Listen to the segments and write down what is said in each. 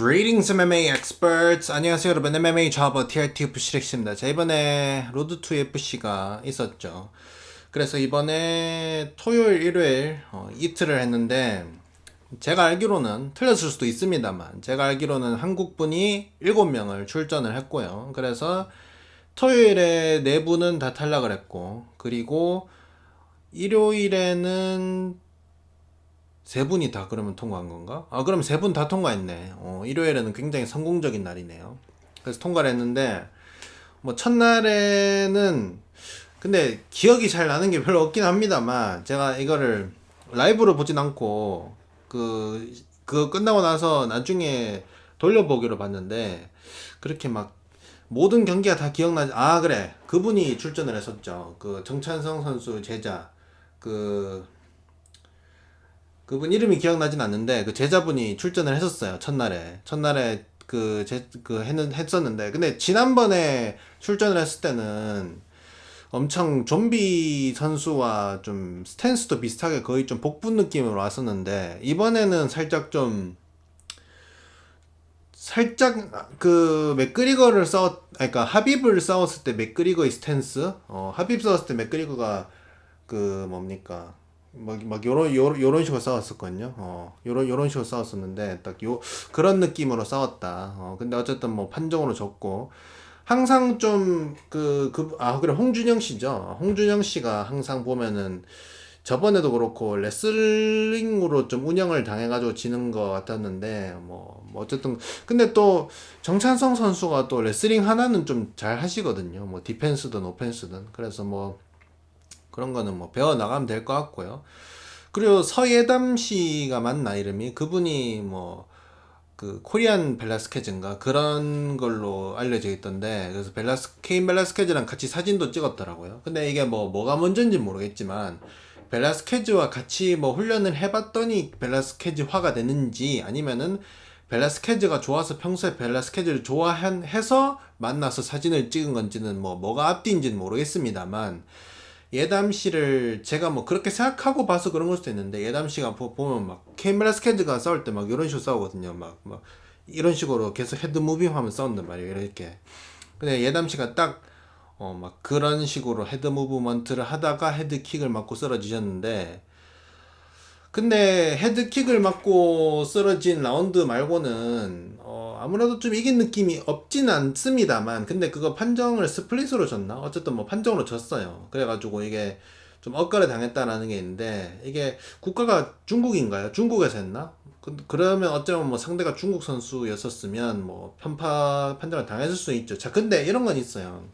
Greetings MMA experts. 안녕하세요 여러분. MMA 좌버 TRT FC6입니다. 자 이번에 로드 투 FC가 있었죠. 그래서 이번에 토요일 일요일 어, 이틀을 했는데 제가 알기로는 틀렸을 수도 있습니다만 제가 알기로는 한국 분이 7명을 출전을 했고요. 그래서 토요일에 네 분은 다 탈락을 했고 그리고 일요일에는 세 분이 다 그러면 통과한 건가? 아, 그럼 세 분 다 통과했네. 어, 일요일에는 굉장히 성공적인 날이네요. 그래서 통과를 했는데, 뭐, 첫날에는, 근데 기억이 잘 나는 게 별로 없긴 합니다만, 제가 이거를 라이브로 보진 않고, 그, 그거 끝나고 나서 나중에 돌려보기로 봤는데, 그렇게 막, 모든 경기가 다 기억나지, 아, 그래. 그분이 출전을 했었죠. 그 정찬성 선수 제자, 그, 그분 이름이 기억나진 않는데 그 제자분이 출전을 했었어요 첫날에. 첫날에 그 제 그 했는 했었는데. 근데 지난번에 출전을 했을 때는 엄청 좀비 선수와 좀 스탠스도 비슷하게 거의 좀 복붙 느낌으로 왔었는데 이번에는 살짝 좀 살짝 그 맥그리거를 싸웠 그러니까 하빕을 싸웠을 때 맥그리거의 스탠스? 어 하빕 싸웠을 때 맥그리거가 그 뭡니까 막, 막 요런 요런 요런 식으로 싸웠었거든요. 어, 요런 요런 식으로 싸웠었는데 딱 요 그런 느낌으로 싸웠다. 어, 근데 어쨌든 뭐 판정으로 졌고 항상 좀 그 그 아 그래 홍준영 씨죠. 홍준영 씨가 항상 보면은 저번에도 그렇고 레슬링으로 좀 운영을 당해가지고 지는 것 같았는데 뭐, 뭐 어쨌든 근데 또 정찬성 선수가 또 레슬링 하나는 좀 잘 하시거든요. 뭐 디펜스든 오펜스든 그래서 뭐 그런 거는 뭐 배워 나가면 될 것 같고요. 그리고 서예담 씨가 맞나 이름이 그분이 뭐 그 코리안 벨라스케즈인가 그런 걸로 알려져 있던데 그래서 벨라스 케인 벨라스케즈랑 같이 사진도 찍었더라고요. 근데 이게 뭐 뭐가 먼저인지 모르겠지만 벨라스케즈와 같이 뭐 훈련을 해봤더니 벨라스케즈화가 되는지 아니면은 벨라스케즈가 좋아서 평소에 벨라스케즈를 좋아해서 만나서 사진을 찍은 건지는 뭐 뭐가 앞뒤인지는 모르겠습니다만 예담 씨를 제가 뭐 그렇게 생각하고 봐서 그런 걸 수도 있는데 예담 씨가 보, 보면 막 케이멜라 스캔즈가 싸울 때 막 이런 식으로 싸우거든요. 막, 막 이런 식으로 계속 헤드 무빙 하면 싸운단 말이에요. 이렇게. 근데 예담 씨가 딱 어, 막 그런 식으로 헤드 무브먼트를 하다가 헤드킥을 맞고 쓰러지셨는데 근데 헤드킥을 맞고 쓰러진 라운드 말고는 어 아무래도 좀 이긴 느낌이 없진 않습니다만 근데 그거 판정을 스플릿으로 졌나? 어쨌든 뭐 판정으로 졌어요. 그래가지고 이게 좀 억까를 당했다라는 게 있는데 이게 국가가 중국인가요? 중국에서 했나? 그, 그러면 어쩌면 뭐 상대가 중국 선수였었으면 뭐 편파 판정을 당했을 수 있죠. 자 근데 이런 건 있어요.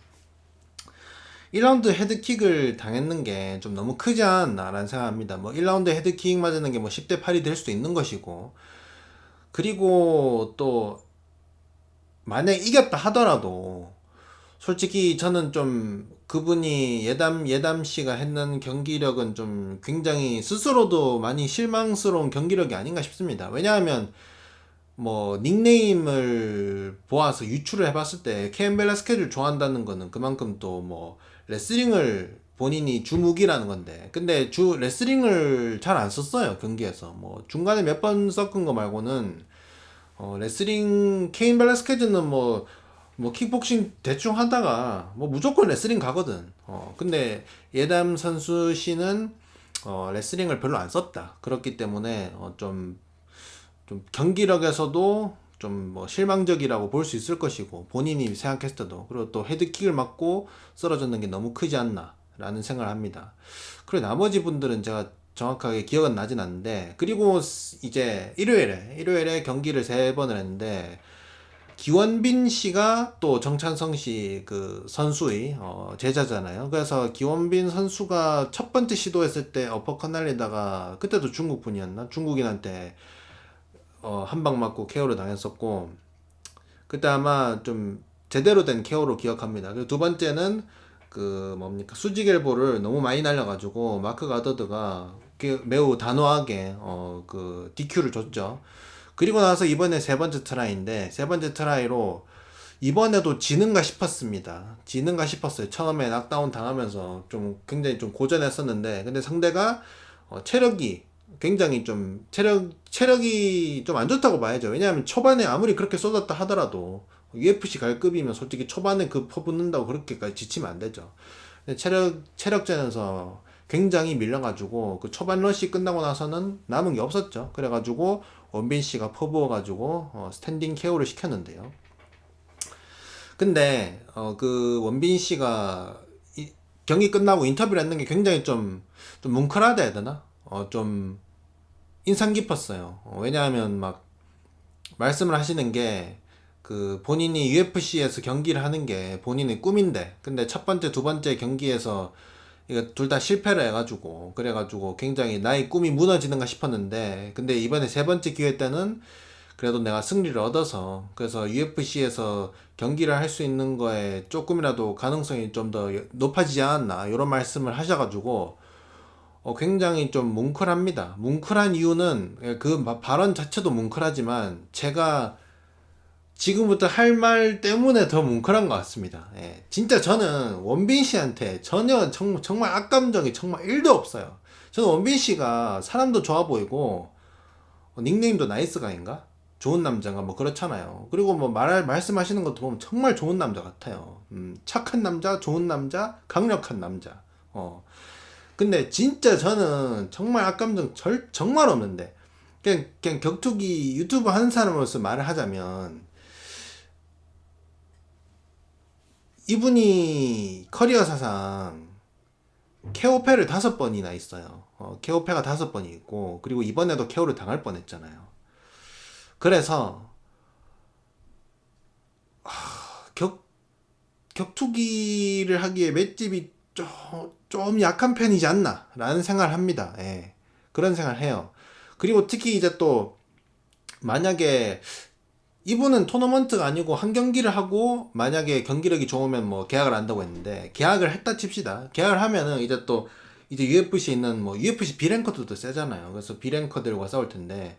1라운드 헤드킥을 당했는 게 좀 너무 크지 않나라는 생각합니다. 뭐 1라운드 헤드킥 맞는 게 뭐 10대 8이 될 수도 있는 것이고 그리고 또 만약 이겼다 하더라도 솔직히 저는 좀 그분이 예담 예담 씨가 했는 경기력은 좀 굉장히 스스로도 많이 실망스러운 경기력이 아닌가 싶습니다. 왜냐하면 뭐 닉네임을 보아서 유출을 해봤을 때 케인 벨라 스케줄 좋아한다는 거는 그만큼 또 뭐 레슬링을 본인이 주무기라는 건데. 근데 주 레슬링을 잘 안 썼어요 경기에서. 뭐 중간에 몇 번 섞은 거 말고는 어 레슬링 케인 벨라스케즈는 뭐뭐 킥복싱 대충 하다가 뭐 무조건 레슬링 가거든. 어 근데 예담 선수 씨는 어 레슬링을 별로 안 썼다. 그렇기 때문에 어좀 좀 경기력에서도 좀 뭐 실망적이라고 볼 수 있을 것이고 본인이 생각했을 때도 그리고 또 헤드킥을 맞고 쓰러졌는 게 너무 크지 않나라는 생각을 합니다. 그리고 나머지 분들은 제가 정확하게 기억은 나진 않는데 그리고 이제 일요일에 일요일에 경기를 세 번을 했는데 기원빈 씨가 또 정찬성 씨 그 선수의 어 제자잖아요. 그래서 기원빈 선수가 첫 번째 시도했을 때 어퍼컷 날리다가 그때도 중국 분이었나? 중국인한테 어, 한 방 맞고 케어를 당했었고 그때 아마 좀 제대로 된 케어로 기억합니다. 그리고 두 번째는 그 뭡니까 수직엘보를 너무 많이 날려가지고 마크 가더드가 매우 단호하게 어 그 DQ를 줬죠. 그리고 나서 이번에 세 번째 트라이인데 세 번째 트라이로 이번에도 지는가 싶었습니다. 지는가 싶었어요. 처음에 낙다운 당하면서 좀 굉장히 좀 고전했었는데 근데 상대가 어 체력이 굉장히 좀 체력 체력이 좀 안 좋다고 봐야죠. 왜냐하면 초반에 아무리 그렇게 쏟았다 하더라도 UFC 갈 급이면 솔직히 초반에 그 퍼붓는다고 그렇게까지 지치면 안 되죠. 체력 체력전에서 굉장히 밀려가지고 그 초반 러시 끝나고 나서는 남은 게 없었죠. 그래가지고 원빈 씨가 퍼부어가지고 어, 스탠딩 KO를 시켰는데요. 근데 어, 그 원빈 씨가 이- 경기 끝나고 인터뷰를 했는 게 굉장히 좀, 좀 뭉클하다 해야 되나? 어, 좀 인상 깊었어요. 어, 왜냐하면 막 말씀을 하시는 게 그 본인이 UFC에서 경기를 하는 게 본인의 꿈인데 근데 첫 번째 두 번째 경기에서 이거 둘 다 실패를 해가지고 그래가지고 굉장히 나의 꿈이 무너지는가 싶었는데 근데 이번에 세 번째 기회 때는 그래도 내가 승리를 얻어서 그래서 UFC에서 경기를 할 수 있는 거에 조금이라도 가능성이 좀 더 높아지지 않았나 이런 말씀을 하셔가지고 어, 굉장히 좀 뭉클합니다. 뭉클한 이유는 그 마- 발언 자체도 뭉클하지만 제가 지금부터 할 말 때문에 더 뭉클한 것 같습니다. 예, 진짜 저는 원빈 씨한테 전혀 정, 정말 악감정이 정말 1도 없어요. 저는 원빈 씨가 사람도 좋아 보이고 어, 닉네임도 나이스가인가? 좋은 남자가 뭐 그렇잖아요. 그리고 뭐 말, 말씀하시는 것도 보면 정말 좋은 남자 같아요. 음, 착한 남자, 좋은 남자, 강력한 남자. 어. 근데 진짜 저는 정말 악감정 절, 정말 없는데 그냥, 그냥 격투기 유튜브 하는 사람으로서 말을 하자면 이분이 커리어 사상 케오패를 다섯 번이나 있어요. 어, 케오패가 다섯 번이 있고 그리고 이번에도 케오를 당할 뻔했잖아요. 그래서 하, 격 격투기를 하기에 맷집이 좀, 좀 약한 편이지 않나 라는 생각을 합니다. 예. 그런 생각을 해요. 그리고 특히 이제 또 만약에 이분은 토너먼트가 아니고 한 경기를 하고 만약에 경기력이 좋으면 뭐 계약을 한다고 했는데 계약을 했다 칩시다. 계약을 하면은 이제 또 이제 UFC에 있는 뭐 UFC 비랭커들도 세잖아요. 그래서 비랭커들과 싸울 텐데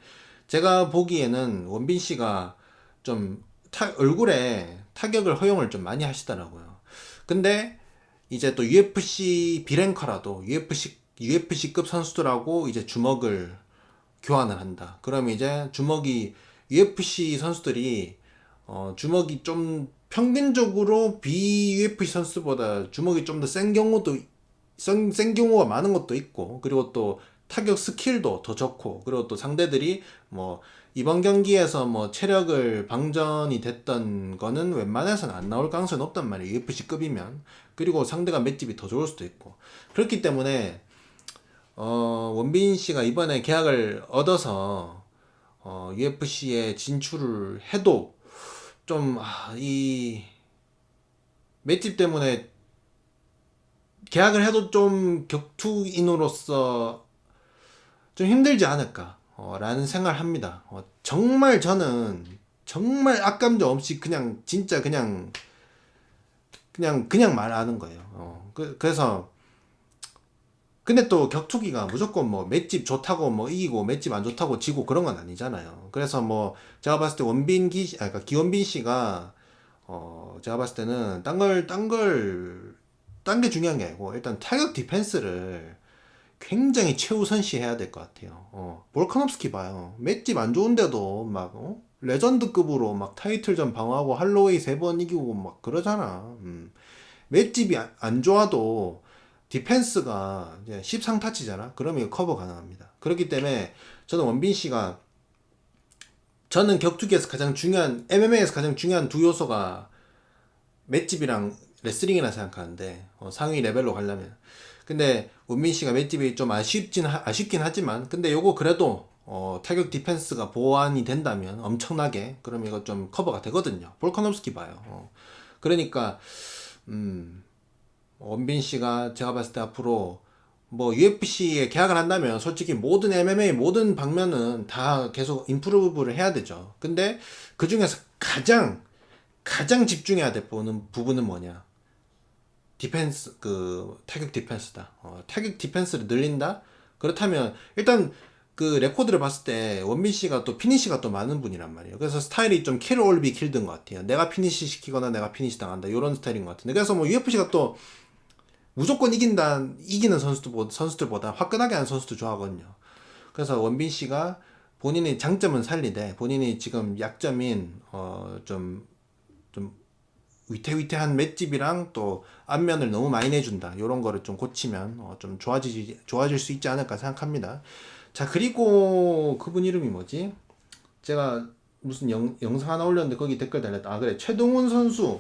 제가 보기에는 원빈 씨가 좀 타, 얼굴에 타격을 허용을 좀 많이 하시더라고요. 근데 이제 또 UFC 비랭커라도 UFC UFC급 선수들하고 이제 주먹을 교환을 한다. 그러면 이제 주먹이 UFC 선수들이 어, 주먹이 좀 평균적으로 비 UFC 선수보다 주먹이 좀 더 센 경우도 센, 센 경우가 많은 것도 있고 그리고 또 타격 스킬도 더 좋고 그리고 또 상대들이 뭐 이번 경기에서 뭐 체력을 방전이 됐던 거는 웬만해서는 안 나올 가능성이 높단 말이에요 UFC급이면 그리고 상대가 맷집이 더 좋을 수도 있고 그렇기 때문에 어, 원빈 씨가 이번에 계약을 얻어서 어, UFC에 진출을 해도 좀, 아, 이, 맷집 때문에 계약을 해도 좀 격투인으로서 좀 힘들지 않을까, 어, 라는 생각을 합니다. 어, 정말 저는 정말 악감정 없이 그냥, 진짜 그냥, 그냥, 그냥 말하는 거예요. 어, 그, 그래서, 근데 또 격투기가 무조건 뭐 맷집 좋다고 뭐 이기고 맷집 안 좋다고 지고 그런 건 아니잖아요. 그래서 뭐 제가 봤을 때 원빈 기, 아, 그러니까 기원빈 씨가 어 제가 봤을 때는 딴 걸 딴 걸 딴 게 중요한 게 아니고 일단 타격 디펜스를 굉장히 최우선시 해야 될 것 같아요. 어 볼카nov스키 봐요. 맷집 안 좋은데도 막 어? 레전드급으로 막 타이틀전 방어하고 할로웨이 세 번 이기고 막 그러잖아. 음. 맷집이 안, 안 좋아도 디펜스가 이제 10상 타치잖아. 그러면 커버 가능합니다. 그렇기 때문에 저는 원빈 씨가 저는 격투기에서 가장 중요한 MMA에서 가장 중요한 두 요소가 맷집이랑 레슬링이라 생각하는데 어, 상위 레벨로 가려면 근데 원빈 씨가 맷집이 좀 아쉽진 하- 아쉽긴 하지만 근데 요거 그래도 어, 타격 디펜스가 보완이 된다면 엄청나게 그러면 이거 좀 커버가 되거든요. 볼카nov스키 봐요. 어. 그러니까 음 원빈 씨가 제가 봤을 때 앞으로 뭐 UFC에 계약을 한다면 솔직히 모든 MMA 모든 방면은 다 계속 임프루브를 해야 되죠. 근데 그 중에서 가장 가장 집중해야 될 부분은 부분은 뭐냐? 디펜스 그 타격 디펜스다. 어, 타격 디펜스를 늘린다. 그렇다면 일단 그 레코드를 봤을 때 원빈 씨가 또 피니시가 또 많은 분이란 말이에요. 그래서 스타일이 좀킬 올비 킬든 것 같아요. 내가 피니시 시키거나 내가 피니시 당한다 이런 스타일인 것 같은데 그래서 뭐 UFC가 또 무조건 이긴다 이기는 선수들 선수들보다 화끈하게 하는 선수도 좋아하거든요. 그래서 원빈 씨가 본인의 장점은 살리되 본인이 지금 약점인 어좀 좀 위태위태한 맷집이랑 또 앞면을 너무 많이 내준다. 이런 거를 좀 고치면 어, 좀 좋아지 좋아질 수 있지 않을까 생각합니다. 자 그리고 그분 이름이 뭐지? 제가 무슨 영, 영상 하나 올렸는데 거기 댓글 달렸다. 아 그래 최동훈 선수.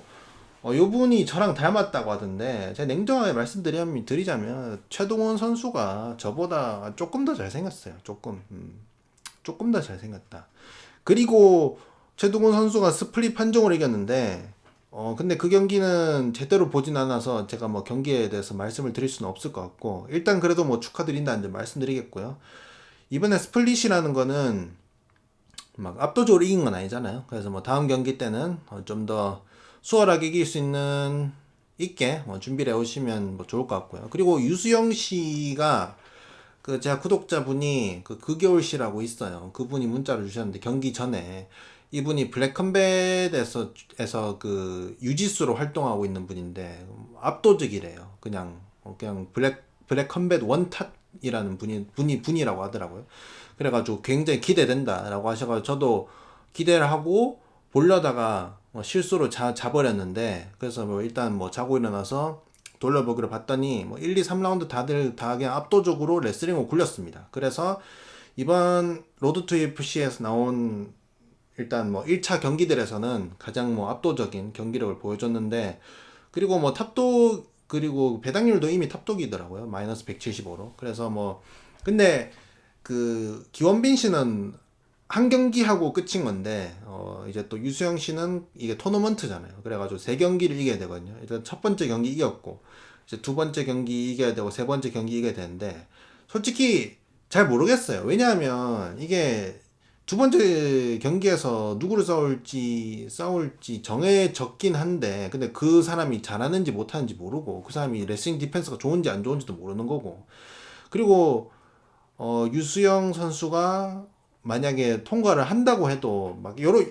어, 요 분이 저랑 닮았다고 하던데 제가 냉정하게 말씀드리면 드리자면 최동원 선수가 저보다 조금 더 잘생겼어요. 조금 음, 조금 더 잘생겼다. 그리고 최동원 선수가 스플릿 판정으로 이겼는데 어 근데 그 경기는 제대로 보진 않아서 제가 뭐 경기에 대해서 말씀을 드릴 수는 없을 것 같고 일단 그래도 뭐 축하드린다는 점 말씀드리겠고요. 이번에 스플릿이라는 거는 막 압도적으로 이긴 건 아니잖아요. 그래서 뭐 다음 경기 때는 어, 좀더 수월하게 이길 수 있는 있게 뭐 준비를 해오시면 뭐 좋을 것 같고요. 그리고 유수영 씨가 그 제가 구독자 분이 그 그겨울 씨라고 있어요. 그분이 문자를 주셨는데 경기 전에 이분이 블랙컴뱃에서 에서 그 유지수로 활동하고 있는 분인데 압도적이래요. 그냥 어, 그냥 블랙 블랙컴뱃 원탑 이라는 분이 분이 분이라고 하더라고요. 그래가지고 굉장히 기대된다라고 하셔가지고 저도 기대를 하고 보려다가 뭐 실수로 자, 자버렸는데 그래서 뭐 일단 뭐 자고 일어나서 돌려보기로 봤더니 뭐 1, 2, 3라운드 다들 다 그냥 압도적으로 레슬링을 굴렸습니다. 그래서 이번 로드 투 UFC에서 나온 일단 뭐 1차 경기들에서는 가장 뭐 압도적인 경기력을 보여줬는데 그리고 뭐 탑독 그리고 배당률도 이미 탑독이더라고요. 마이너스 175로. 그래서 뭐 근데 그 기원빈 씨는 한 경기 하고 끝인 건데 어 이제 또 유수영 씨는 이게 토너먼트잖아요. 그래가지고 세 경기를 이겨야 되거든요. 일단 첫 번째 경기 이겼고 이제 두 번째 경기 이겨야 되고 세 번째 경기 이겨야 되는데 솔직히 잘 모르겠어요. 왜냐하면 이게 두 번째 경기에서 누구를 싸울지 싸울지 정해졌긴 한데 근데 그 사람이 잘하는지 못하는지 모르고 그 사람이 레슬링 디펜스가 좋은지 안 좋은지도 모르는 거고 그리고 어 유수영 선수가 만약에 통과를 한다고 해도 막 여러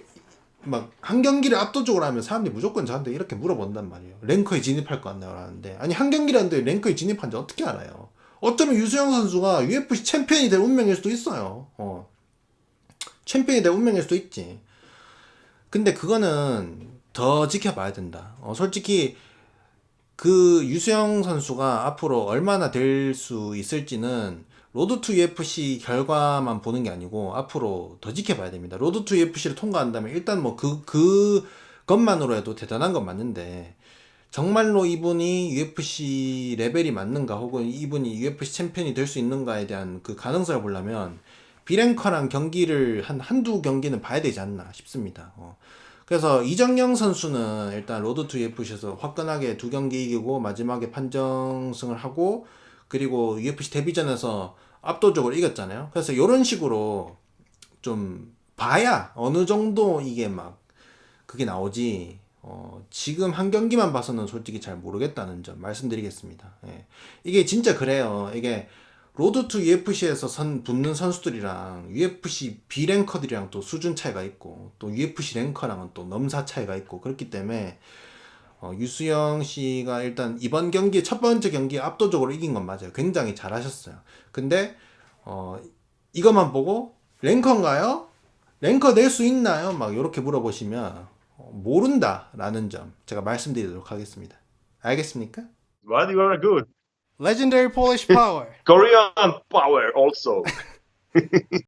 막 한 경기를 압도적으로 하면 사람들이 무조건 저한테 이렇게 물어본단 말이에요. 랭커에 진입할 거 같나요? 라는데 아니 한 경기라는데 랭커에 진입한지 어떻게 알아요? 어쩌면 유수영 선수가 UFC 챔피언이 될 운명일 수도 있어요. 어. 챔피언이 될 운명일 수도 있지. 근데 그거는 더 지켜봐야 된다. 어, 솔직히 그 유수영 선수가 앞으로 얼마나 될 수 있을지는 로드 투 UFC 결과만 보는 게 아니고 앞으로 더 지켜봐야 됩니다. 로드 투 UFC를 통과한다면 일단 뭐 그 그 것만으로 해도 대단한 건 맞는데 정말로 이분이 UFC 레벨이 맞는가 혹은 이분이 UFC 챔피언이 될 수 있는가에 대한 그 가능성을 보려면 비랭커랑 경기를 한 한두 경기는 봐야 되지 않나 싶습니다. 어. 그래서 이정영 선수는 일단 로드 투 UFC에서 화끈하게 두 경기 이기고 마지막에 판정승을 하고 그리고 UFC 데뷔전에서 압도적으로 이겼잖아요. 그래서 이런 식으로 좀 봐야 어느 정도 이게 막 그게 나오지. 어, 지금 한 경기만 봐서는 솔직히 잘 모르겠다는 점 말씀드리겠습니다. 예. 이게 진짜 그래요. 이게 로드 투 UFC에서 선 붙는 선수들이랑 UFC B 랭커들이랑 또 수준 차이가 있고 또 UFC 랭커랑은 또 넘사 차이가 있고 그렇기 때문에 어, 유수영 씨가 일단 이번 경기 첫 번째 경기 압도적으로 이긴 건 맞아요. 굉장히 잘하셨어요. 근데 어, 이것만 보고 랭커인가요? 랭커 낼 수 있나요? 막 이렇게 물어보시면 어, 모른다라는 점 제가 말씀드리도록 하겠습니다. 알겠습니까? But you are good. Legendary Polish Power. Korean power also.